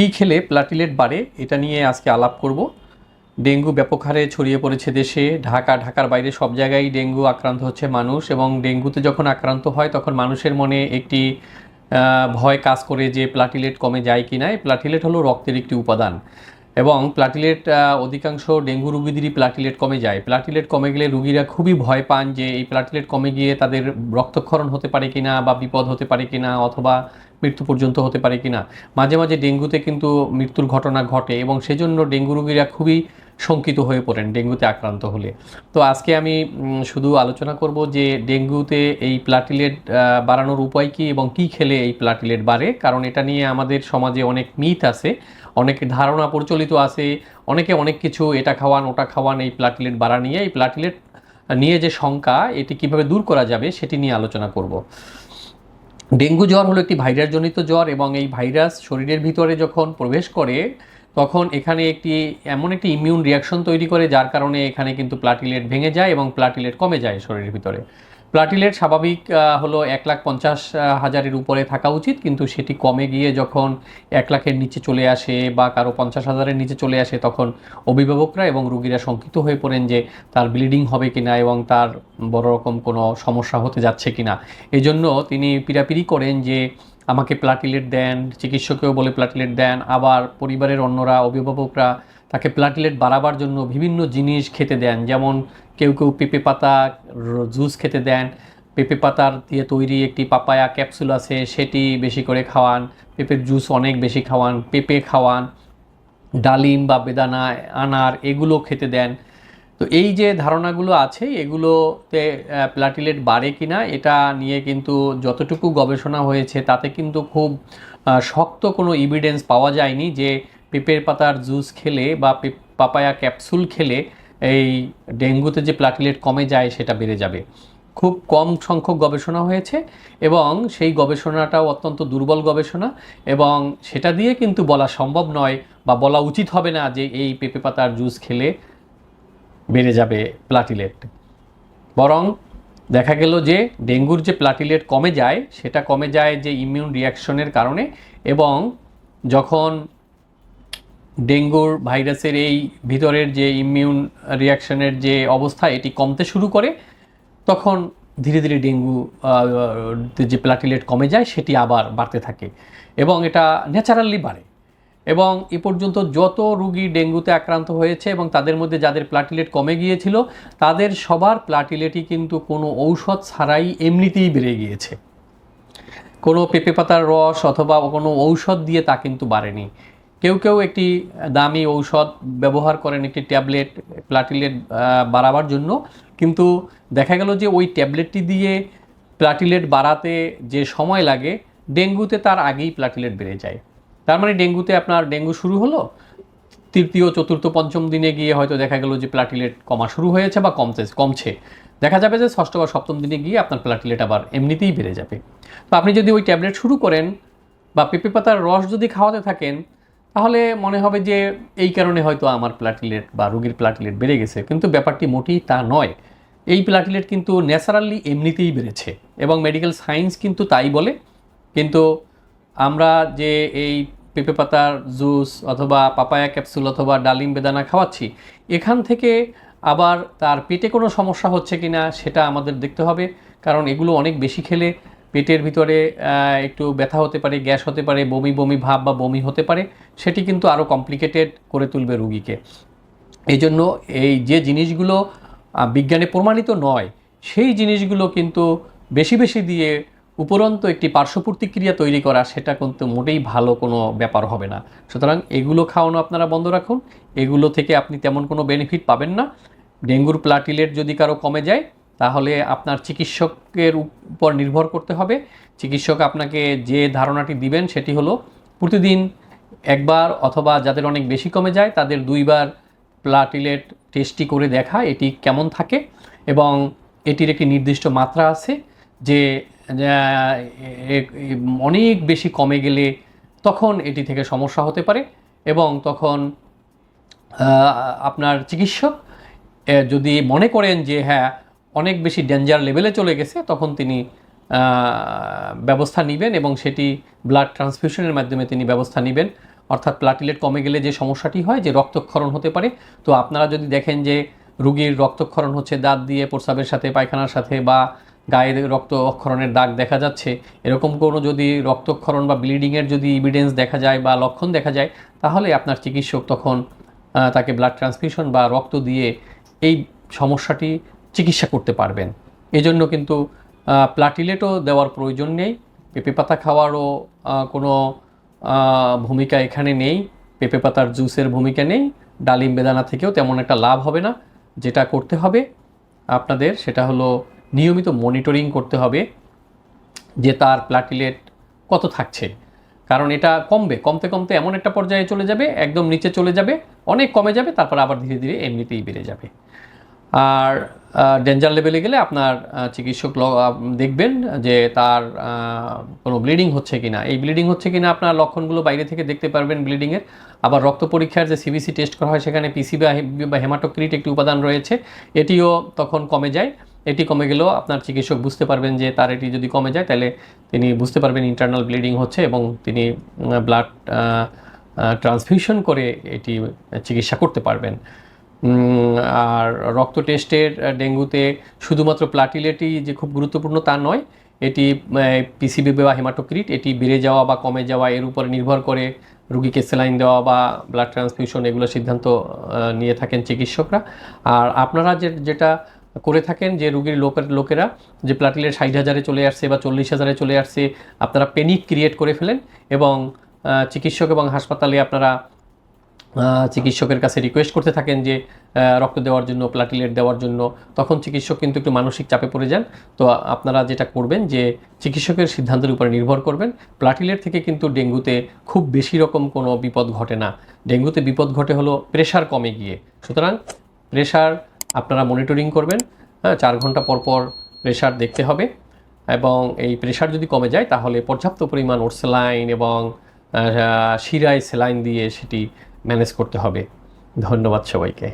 কী খেলে প্লাটিলেট বাড়ে, এটা নিয়ে আজকে আলাপ করব। ডেঙ্গু ব্যাপক হারে ছড়িয়ে পড়েছে দেশে। ঢাকা, ঢাকার বাইরে সব জায়গায় ডেঙ্গু আক্রান্ত হচ্ছে মানুষ এবং ডেঙ্গুতে যখন আক্রান্ত হয়, তখন মানুষের মনে একটি ভয় কাজ করে যে প্লাটিলেট কমে যায় কি না প্লাটিলেট হলো রক্তের একটি উপাদান। এবং প্লাটিলেট অধিকাংশ ডেঙ্গু রুগীদেরই প্লাটিলেট কমে যায়। প্লাটিলেট কমে গেলে রুগীরা খুবই ভয় পান যে এই প্লাটিলেট কমে গিয়ে তাদের রক্তক্ষরণ হতে পারে কিনা বা বিপদ হতে পারে কিনা অথবা মৃত্যু পর্যন্ত হতে পারে কিনা। মাঝে মাঝে ডেঙ্গুতে কিন্তু মৃত্যুর ঘটনা ঘটে এবং সেজন্য ডেঙ্গু রুগীরা খুবই শঙ্কিত হয়ে পড়েন ডেঙ্গুতে আক্রান্ত হলে। তো আজকে আমি শুধু আলোচনা করব যে ডেঙ্গুতে এই প্লাটিলেট বাড়ানোর উপায় কী এবং কী খেলে এই প্লাটিলেট বাড়ে, কারণ এটা নিয়ে আমাদের সমাজে অনেক মিথ আছে, অনেক ধারণা প্রচলিত আছে, অনেকে অনেক কিছু এটা খাওয়ান, ওটা খাওয়ান, এই প্লাটিলেট বাড়া নিয়ে, এই প্লাটিলেট নিয়ে যে শঙ্কা, এটি কীভাবে দূর করা যাবে সেটি নিয়ে আলোচনা করব। ডেঙ্গু জ্বর হলো একটি ভাইরাসজনিত জ্বর এবং এই ভাইরাস শরীরের ভিতরে যখন প্রবেশ করে তখন এখানে একটি, এমন একটি ইমিউন রিয়াকশন তৈরি করে যার কারণে এখানে কিন্তু প্লাটিলেট ভেঙে যায় এবং প্লাটিলেট কমে যায় শরীরের ভিতরে। প্লাটিলেট স্বাভাবিক হলো এক লাখ পঞ্চাশ হাজারের উপরে থাকা উচিত, কিন্তু সেটি কমে গিয়ে যখন এক লাখের নিচে চলে আসে বা কারও পঞ্চাশ হাজারের নিচে চলে আসে, তখন অভিভাবকরা এবং রুগীরা শঙ্কিত হয়ে পড়েন যে তার ব্লিডিং হবে কিনা এবং তার বড় রকম কোনো সমস্যা হতে যাচ্ছে কিনা। এই জন্য তিনি পিরাপিরি করেন যে আমাকে প্লাটিলেট দেন, চিকিৎসকেও বলে প্লাটিলেট দেন, আবার পরিবারের অন্যরা, অভিভাবকরা তাকে প্লাটিলেট বাড়াবার জন্য বিভিন্ন জিনিস খেতে দেন, যেমন কেউ কেউ পেঁপে পাতা জুস খেতে দেন, পেঁপে পাতার দিয়ে তৈরি একটি পাপায়া ক্যাপসুল আছে, সেটি বেশি করে খাওয়ান, পেঁপের জুস অনেক বেশি খাওয়ান, পেঁপে খাওয়ান, ডালিম বা বেদানা, আনার এগুলো খেতে দেন তো এই যে ধারণাগুলো আছে, এগুলোতে প্লাটিলেট বাড়ে কি না এটা নিয়ে কিন্তু যতটুকু গবেষণা হয়েছে, তাতে কিন্তু খুব শক্ত কোনো ইভিডেন্স পাওয়া যায়নি যে পেঁপের পাতার জুস খেলে বা পাপায়া ক্যাপসুল খেলে এই ডেঙ্গুতে যে প্লাটিলেট কমে যায়, সেটা বেড়ে যাবে। খুব কম সংখ্যক গবেষণা হয়েছে এবং সেই গবেষণাটাও অত্যন্ত দুর্বল গবেষণা এবং সেটা দিয়ে কিন্তু বলা সম্ভব নয় বা বলা উচিত হবে না যে এই পেঁপে পাতার জুস খেলে বেড়ে যাবে প্লাটিলেট বরং দেখা গেল যে ডেঙ্গুর যে প্লাটিলেট কমে যায়, সেটা কমে যায় যে ইমিউন রিয়াকশনের কারণে এবং যখন ডেঙ্গুর ভাইরাসের এই ভিতরের যে ইমিউন রিয়াকশনের যে অবস্থা, এটি কমতে শুরু করে, তখন ধীরে ধীরে ডেঙ্গু যে প্লাটিলেট কমে যায়, সেটি আবার বাড়তে থাকে এবং এটা ন্যাচারালি বাড়ে। এবং এ পর্যন্ত যত রুগী ডেঙ্গুতে আক্রান্ত হয়েছে এবং তাদের মধ্যে যাদের প্লাটিলেট কমে গিয়েছিল, তাদের সবার প্লাটিলেটই কিন্তু কোনো ঔষধ ছাড়াই এমনিতেই বেড়ে গিয়েছে। কোনো পেঁপে পাতার রস অথবা কোনো ঔষধ দিয়ে তা কিন্তু বাড়েনি। কেউ কেউ একটি দামি ঔষধ ব্যবহার করেন, একটি ট্যাবলেট প্লাটিলেট বাড়াবার জন্য। কিন্তু দেখা গেল যে ওই ট্যাবলেটটি দিয়ে প্লাটিলেট বাড়াতে যে সময় লাগে, ডেঙ্গুতে তার আগেই প্লাটিলেট বেড়ে যায়। তার মানে ডেঙ্গুতে আপনার ডেঙ্গু শুরু হলো, তৃতীয়, চতুর্থ, পঞ্চম দিনে গিয়ে হয়তো দেখা গেল যে প্লাটিলেট কমা শুরু হয়েছে বা কমছে কমছে। দেখা যাবে যে ষষ্ঠ বা সপ্তম দিনে গিয়ে আপনার প্লাটিলেট আবার এমনিতেই বেড়ে যাবে। তো আপনি যদি ওই ট্যাবলেট শুরু করেন বা পেঁপে পাতার রস যদি খাওয়াতে থাকেন, তাহলে মনে হবে যে এই কারণে হয়তো আমার প্লাটিলেট বা রোগীর প্লাটিলেট বেড়ে গেছে। কিন্তু ব্যাপারটি মোটেই তা নয়। এই প্লাটিলেট কিন্তু ন্যাচারালি এমনিতেই বেড়েছে এবং মেডিকেল সায়েন্স কিন্তু তাই বলে। কিন্তু আমরা যে এই পেঁপে পাতার জুস অথবা পাপায়া ক্যাপসুল অথবা ডালিম বেদানা খাওয়াচ্ছি, এখান থেকে আবার তার পেটে কোনো সমস্যা হচ্ছে কি না সেটা আমাদের দেখতে হবে, কারণ এগুলো অনেক বেশি খেলে পেটের ভিতরে একটু ব্যথা হতে পারে, গ্যাস হতে পারে, বমি বমি ভাব বা বমি হতে পারে, সেটি কিন্তু আরও কমপ্লিকেটেড করে তুলবে রুগীকে। এই জন্য এই যে জিনিসগুলো বিজ্ঞানে প্রমাণিত নয়, সেই জিনিসগুলো কিন্তু বেশি বেশি দিয়ে উপরন্ত একটি পার্শ্ব প্রতিক্রিয়া তৈরি করা, সেটা কিন্তু মোটেই ভালো কোনো ব্যাপার হবে না। সুতরাং এগুলো খাওয়ানো আপনারা বন্ধ রাখুন। এগুলো থেকে আপনি তেমন কোনো বেনিফিট পাবেন না। ডেঙ্গুর প্লাটিলেট যদি কারও কমে যায়, তাহলে আপনার চিকিৎসকের উপর নির্ভর করতে হবে। চিকিৎসক আপনাকে যে ধারণাটি দিবেন, সেটি হলো প্রতিদিন একবার অথবা যাদের অনেক বেশি কমে যায়, তাদের দুইবার প্লাটিলেট টেস্টি করে দেখা, এটি কেমন থাকে। এবং এটির একটি নির্দিষ্ট মাত্রা আছে যে অনেক বেশি কমে গেলে তখন এটি থেকে সমস্যা হতে পারে এবং তখন আপনার চিকিৎসক যদি মনে করেন যে হ্যাঁ অনেক বেশি ডেঞ্জার লেভেলে চলে গেছে, তখন তিনি ব্যবস্থা নেবেন এবং সেটি ব্লাড ট্রান্সফিউশনের মাধ্যমে তিনি ব্যবস্থা নেবেন। অর্থাৎ প্লাটিলেট কমে গেলে যে সমস্যাটি হয়, যে রক্তক্ষরণ হতে পারে। তো আপনারা যদি দেখেন যে, রুগীর রক্তক্ষরণ হচ্ছে দাঁত দিয়ে প্রস্রাবের সাথে, পায়খানার সাথে বা গায়ে রক্তক্ষরণের দাগ দেখা যাচ্ছে। এরকম কোনো যদি রক্তক্ষরণ বা ব্লিডিংয়ের যদি ইভিডেন্স দেখা যায় বা লক্ষণ দেখা যায়, তাহলে আপনার চিকিৎসক তখন তাকে ব্লাড ট্রান্সফিউশন বা রক্ত দিয়ে এই সমস্যাটি চিকিৎসা করতে পারবেন। এজন্য কিন্তু প্লাটিলেটও দেওয়ার প্রয়োজন নেই। পেঁপে পাতা খাওয়ারও কোনো ভূমিকা এখানে নেই। পেঁপে পাতার জুসের ভূমিকা নেই। ডালিম বেদানা থেকেও তেমন একটা লাভ হবে না। যেটা করতে হবে আপনাদের সেটা হলো নিয়মিত মনিটরিং করতে হবে যে তার প্লাটিলেট কত থাকছে। কারণ এটা কমবে, কমতে কমতে এমন একটা পর্যায়ে চলে যাবে, একদম নিচে চলে যাবে, অনেক কমে যাবে, তারপর আবার ধীরে ধীরে এমনিতেই বেড়ে যাবে। আর ডেঞ্জার লেভেলে গেলে আপনার চিকিৎসক দেখবেন যে তার কোনো ব্লিডিং হচ্ছে কি না এই ব্লিডিং হচ্ছে কি না আপনার লক্ষণগুলো বাইরে থেকে দেখতে পারবেন ব্লিডিংয়ের আবার রক্ত পরীক্ষার যে সিবিসি টেস্ট করা হয়, সেখানে পিসি বা হেমাটোক্রিট একটি উপাদান রয়েছে, এটিও তখন কমে যায়। এটি কমে গেলেও আপনার চিকিৎসক বুঝতে পারবেন যে তার এটি যদি কমে যায়, তাহলে তিনি বুঝতে পারবেন ইন্টারনাল ব্লিডিং হচ্ছে এবং তিনি ব্লাড ট্রান্সফিউশন করে এটি চিকিৎসা করতে পারবেন। আর রক্ত টেস্টের ডেঙ্গুতে শুধুমাত্র প্লাটিলেটই যে খুব গুরুত্বপূর্ণ তা নয়, এটি পিসিবি বা হেমাটোক্রিট এটি বেড়ে যাওয়া বা কমে যাওয়া, এর উপরে নির্ভর করে রুগীকে স্যালাইন দেওয়া বা ব্লাড ট্রান্সফিউশন এগুলো সিদ্ধান্ত নিয়ে থাকেন চিকিৎসকরা। আর আপনারা যে, যেটা করে থাকেন যে রুগীর লোকের লোকেরা, যে প্লাটিলেট ষাট হাজারে চলে আসছে বা চল্লিশ হাজারে চলে আসছে, আপনারা পেনিক ক্রিয়েট করে ফেলেন এবং চিকিৎসক এবং হাসপাতালে আপনারা চিকিৎসকের কাছে রিকোয়েস্ট করতে থাকেন যে রক্ত দেওয়ার জন্য প্লাটিলেট দেওয়ার জন্য। তখন চিকিৎসক কিন্তু একটু মানসিক চাপে পড়ে যান। তো আপনারা যেটা করবেন যে, চিকিৎসকের সিদ্ধান্তের উপরে নির্ভর করবেন। প্লাটিলেট থেকে কিন্তু ডেঙ্গুতে খুব বেশি রকম কোনো বিপদ ঘটে না। ডেঙ্গুতে বিপদ ঘটে হলো প্রেশার কমে গিয়ে। সুতরাং প্রেশার আপনারা মনিটরিং করবেন হ্যাঁ চার ঘণ্টা পর পর প্রেশার দেখতে হবে এবং এই প্রেশার যদি কমে যায় তাহলে পর্যাপ্ত পরিমাণ ওরসেলাইন এবং শিরায় সেলাইন দিয়ে সেটি ম্যানেজ করতে হবে। ধন্যবাদ সবাইকে।